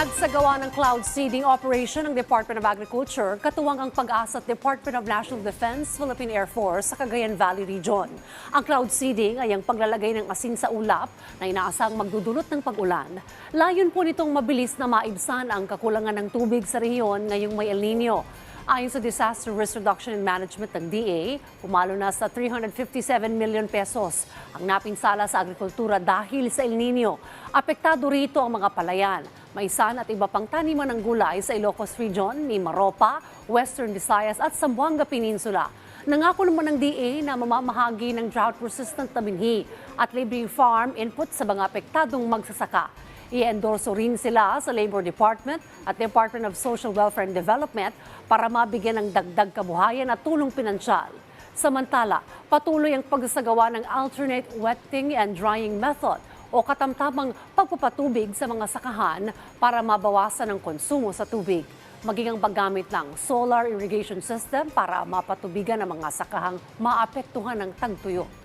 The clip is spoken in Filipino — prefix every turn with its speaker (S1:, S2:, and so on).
S1: Nagsagawa ng cloud seeding operation ng Department of Agriculture katuwang ang pag-asa at Department of National Defense, Philippine Air Force sa Cagayan Valley Region. Ang cloud seeding ay ang paglalagay ng asin sa ulap na inaasang magdudulot ng pag-ulan. Layon po nitong mabilis na maibsan ang kakulangan ng tubig sa rehiyon ngayong may El Nino. Ayon sa Disaster Risk Reduction and Management ng DA, pumalo na sa 357 million pesos ang napinsala sa agrikultura dahil sa El Nino. Apektado rito ang mga palayan, maisan at iba pang taniman ng gulay sa Ilocos Region, ni Maropa, Western Visayas at Zamboanga Peninsula. Nangako naman ng DA na mamamahagi ng drought-resistant na binhi at libreng farm input sa mga apektadong magsasaka. I-endorso rin sila sa Labor Department at Department of Social Welfare and Development para mabigyan ng dagdag kabuhayan at tulong pinansyal. Samantala, patuloy ang pagsasagawa ng alternate wetting and drying method o katamtamang pagpapatubig sa mga sakahan para mabawasan ang konsumo sa tubig. Maging ang paggamit ng solar irrigation system para mapatubigan ang mga sakahang maapektuhan ng tagtuyot.